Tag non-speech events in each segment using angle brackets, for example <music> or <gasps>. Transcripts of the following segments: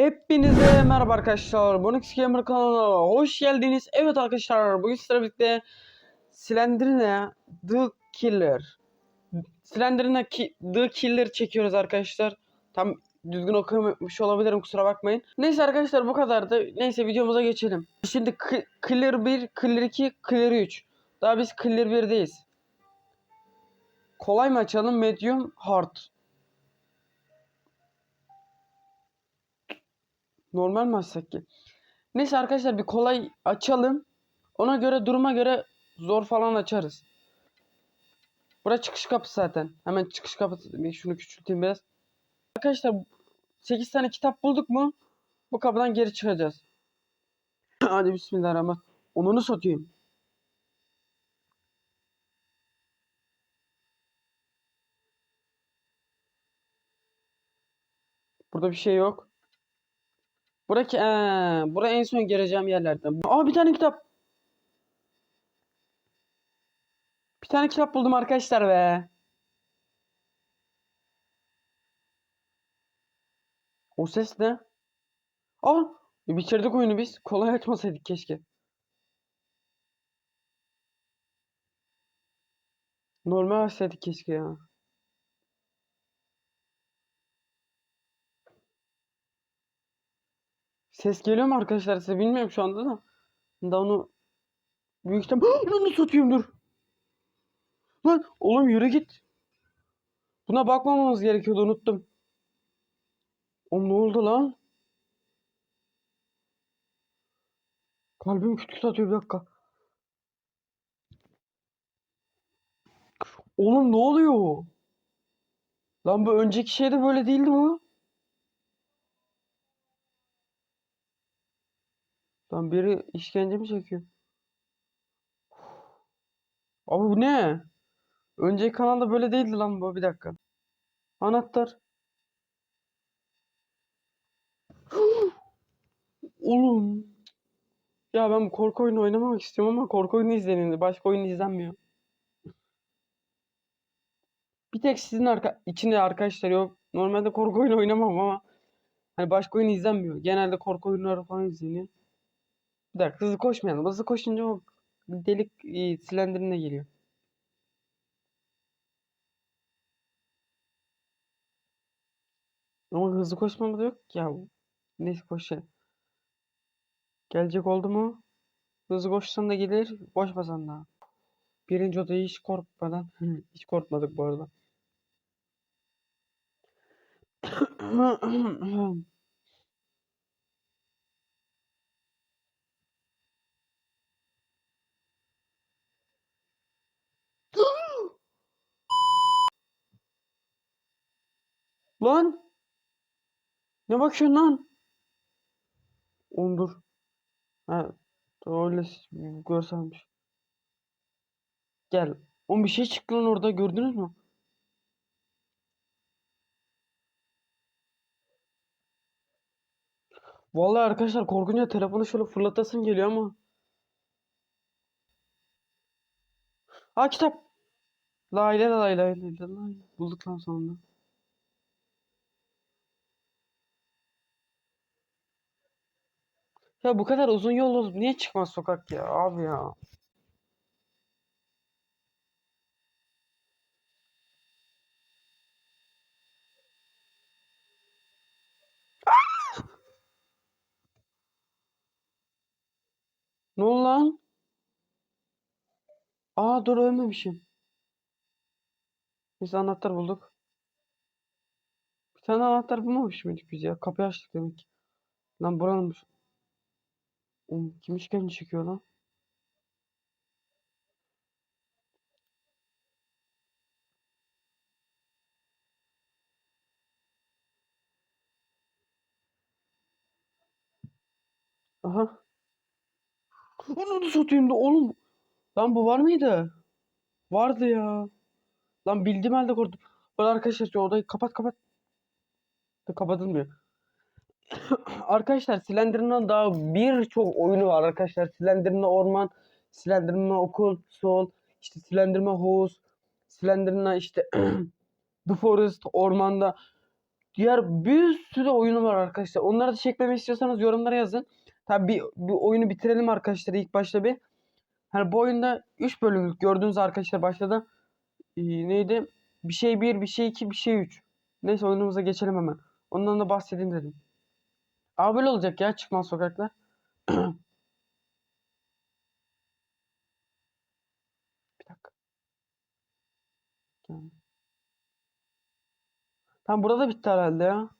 Hepinize merhaba arkadaşlar. Bonux Gamer kanalına hoş geldiniz. Evet arkadaşlar bugün sizlerle birlikte Slenderina The Killer Slenderina Ki The Killer çekiyoruz arkadaşlar. Tam düzgün okumamış olabilirim kusura bakmayın. Neyse arkadaşlar bu kadardı. Neyse videomuza geçelim. Şimdi Killer 1, Killer 2, Killer 3. Daha biz Killer 1'deyiz. Kolay mı açalım? Medium, Hard. Normal mi açsak ki? Neyse arkadaşlar bir kolay açalım. Ona göre duruma göre zor falan açarız. Bura çıkış kapısı zaten. Hemen çıkış kapısı. Şunu küçülteyim biraz. Arkadaşlar 8 tane kitap bulduk mu? Bu kapıdan geri çıkacağız. <laughs> Hadi bismillahirrahmanirrahim. Onunu satayım. Burada bir şey yok. Buraki, ee, buraya en son gireceğim yerlerden. Aa bir tane kitap. Bir tane kitap buldum arkadaşlar be. O ses ne? Aa bitirdik oyunu biz. Kolay açmasaydık keşke. Normal açsaydık keşke ya. Ses geliyor mu arkadaşlar size bilmiyorum şu anda da. Da onu büyük ihtimal <gasps> onu satıyorum dur. Lan oğlum yürü git. Buna bakmamamız gerekiyordu unuttum. Oğlum ne oldu lan? Kalbim küt küt atıyor bir dakika. Oğlum ne oluyor? Lan bu önceki şeyde böyle değildi bu. Lan biri işkence mi çekiyor? Abi bu ne? Önceki kanalda böyle değildi lan bu. Bir dakika. Anahtar. Oğlum. Ya ben korku oyunu oynamamak istiyorum ama korku oyunu izlenildi. Başka oyun izlenmiyor. Bir tek sizin arka içinde arkadaşlar yok. Normalde korku oyunu oynamam ama hani başka oyun izlenmiyor. Genelde korku oyunları falan izleniyor. Bir dakika hızlı koşmayalım. Hızlı koşunca o delik e, silendirine geliyor. Ama hızlı koşmamız yok ki ya. Neyse koşalım. Gelecek oldu mu? Hızlı koşsan da gelir, koşmasan da. Birinci odayı hiç korkmadan, hiç korkmadık bu arada. <clears throat> <clears throat> <clears throat> Lan! Ne bakıyorsun lan? Oğlum dur. Ha, öyle görselmiş. Gel. Oğlum bir şey çıktı lan orada gördünüz mü? Vallahi arkadaşlar korkunca telefonu şöyle fırlatasın geliyor ama. Ha kitap. La ilahe la ilahe illallah. Bulduk lan sonunda. Ya bu kadar uzun yol olup niye çıkmaz sokak ya abi ya. Ne oldu lan? Aa dur ölmemişim. Biz anahtar bulduk. Bir tane anahtar bulmamış mıydık biz ya? Kapıyı açtık demek. Lan buranınmış. Kim işkence çekiyor lan? Aha. Onu da satayım da oğlum. Lan bu var mıydı? Vardı ya. Lan bildiğim halde korktum. Ben arkadaşlar odayı kapat kapat. Kapatılmıyor. <coughs> arkadaşlar Slenderman'ın daha birçok oyunu var arkadaşlar. Slenderman Orman, Slenderman Okul, Sol, işte Slenderman House, Slenderman işte <coughs> The Forest, Ormanda. Diğer bir sürü oyunu var arkadaşlar. Onları da çekmemi istiyorsanız yorumlara yazın. Tabii bir, bu oyunu bitirelim arkadaşlar ilk başta bir. Hani bu oyunda 3 bölümlük gördüğünüz arkadaşlar başladı. Ee, neydi? Bir şey 1, bir şey 2, bir şey 3. Neyse oyunumuza geçelim hemen. Ondan da bahsedeyim dedim. Abi böyle olacak ya çıkmaz sokaklar. <clears throat> Bir dakika. Tamam burada bitti herhalde ya.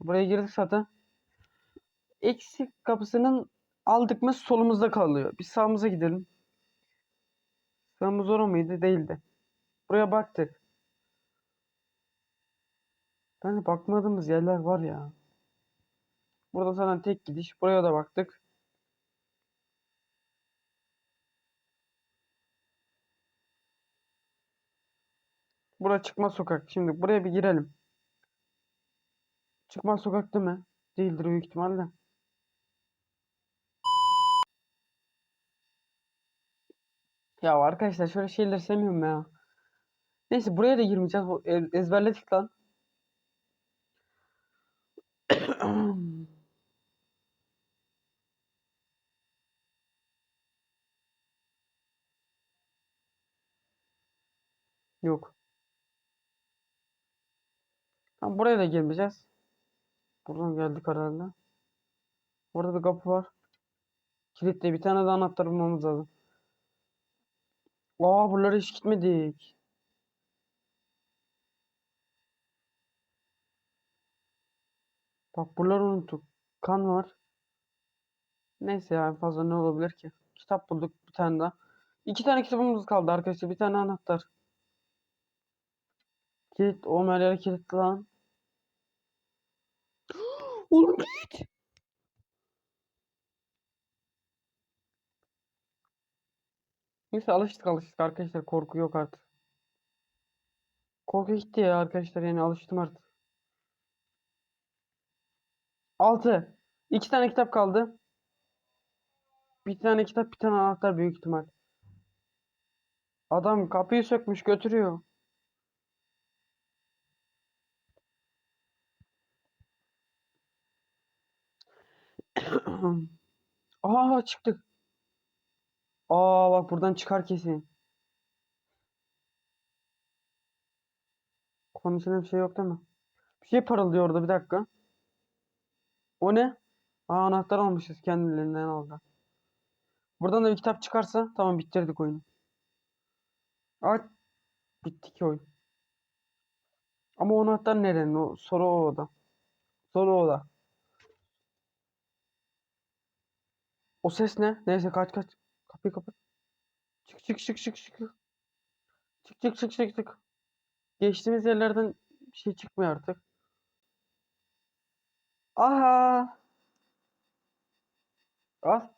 Buraya girdik zaten. Eksik kapısının aldık mı solumuzda kalıyor. Bir sağımıza gidelim. Sağımız orası mıydı? Değildi. Buraya baktık. Yani bakmadığımız yerler var ya. Burada zaten tek gidiş. Buraya da baktık. Buraya çıkmaz sokak. Şimdi buraya bir girelim. Çıkmaz sokak değil mi? Değildir büyük ihtimalle. Ya arkadaşlar şöyle şeyler sevmiyorum ya. Neyse buraya da girmeyeceğiz. E- ezberledik lan. <clears throat> Yok. Tamam buraya da girmeyeceğiz. Buradan geldik herhalde. Burada bir kapı var. Kilitli. Bir tane de anahtar bulmamız lazım. Aa buralara hiç gitmedik. Bak buraları unuttuk. Kan var. Neyse ya en fazla ne olabilir ki? Kitap bulduk bir tane daha. İki tane kitabımız kaldı arkadaşlar. Bir tane anahtar. Kilit. O yere kilitli lan. <gasps> Oğlum kilit. Neyse alıştık alıştık arkadaşlar. Korku yok artık. Korku gitti ya arkadaşlar yani alıştım artık. 6. İki tane kitap kaldı. Bir tane kitap bir tane anahtar büyük ihtimal. Adam kapıyı sökmüş götürüyor. Aa çıktık. Aa bak buradan çıkar kesin. Konuşan bir şey yok değil mi? Bir şey parıldıyor orada bir dakika. O ne? Aa anahtar almışız kendilerinden aldı. Buradan da bir kitap çıkarsa tamam bitirdik oyunu. Aç. Bitti ki oyun. Ama o anahtar nerenin? O soru o oda. Soru o oda. O ses ne? Neyse kaç kaç. Kapıyı kapat. Çık çık çık çık çık. Çık çık çık çık çık. Geçtiğimiz yerlerden bir şey çıkmıyor artık. Aha. Al.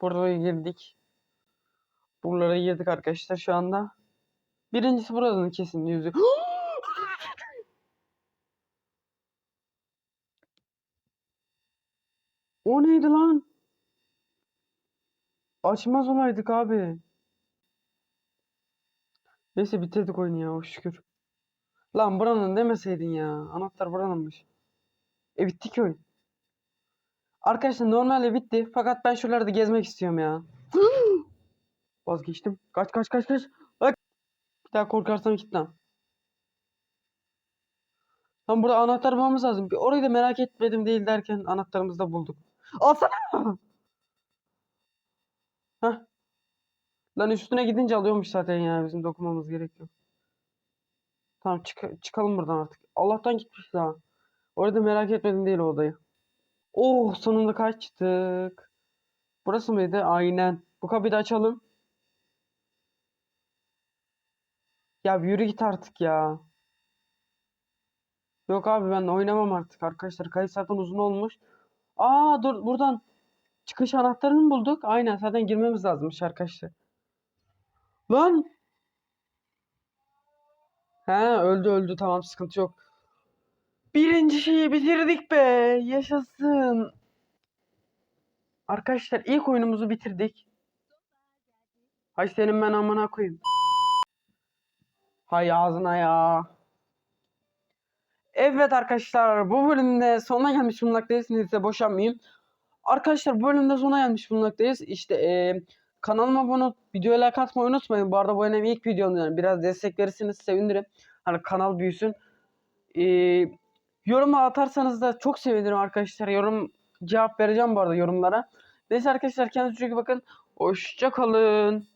Burada girdik. Buralara girdik arkadaşlar şu anda. Birincisi buranın kesin yüzü. <gasps> O neydi lan? Açmaz olaydık abi. Neyse bitirdik oyunu ya şükür. Lan buranın demeseydin ya. Anahtar buranınmış. E bitti ki oyun. Arkadaşlar normalde bitti. Fakat ben şuralarda gezmek istiyorum ya. <gasps> Vazgeçtim. Kaç kaç kaç kaç. Bak. Bir daha korkarsam git lan. Lan burada anahtar bulmamız lazım. Bir orayı da merak etmedim değil derken anahtarımızı da bulduk. Alsana. Heh. Lan üstüne gidince alıyormuş zaten ya. Bizim dokunmamız gerekiyor. Tamam çık çıkalım buradan artık. Allah'tan gitmiş daha. Orada merak etmedim değil o odayı. Oh sonunda kaçtık. Burası mıydı? Aynen. Bu kapıyı da açalım. Ya yürü git artık ya. Yok abi ben oynamam artık arkadaşlar. Kayıt zaten uzun olmuş. Aa dur buradan çıkış anahtarını bulduk? Aynen zaten girmemiz lazımmış arkadaşlar. Lan! He öldü öldü tamam sıkıntı yok. Birinci şeyi bitirdik be. Yaşasın. Arkadaşlar ilk oyunumuzu bitirdik. Hay senin ben amına koyayım. Hay ağzına ya. Evet arkadaşlar bu bölümde sonuna gelmiş bulunmaktayız. Neyse boşanmayayım. Arkadaşlar bu bölümde sonuna gelmiş bulunmaktayız. İşte eee kanalıma abone olup videoya like atmayı unutmayın. Bu arada bu benim ilk videom yani. Biraz destek verirseniz sevinirim. Hani kanal büyüsün. Eee yoruma atarsanız da çok sevinirim arkadaşlar. Yorum cevap vereceğim bu arada yorumlara. Neyse arkadaşlar kendinize çok iyi bakın. Hoşça kalın.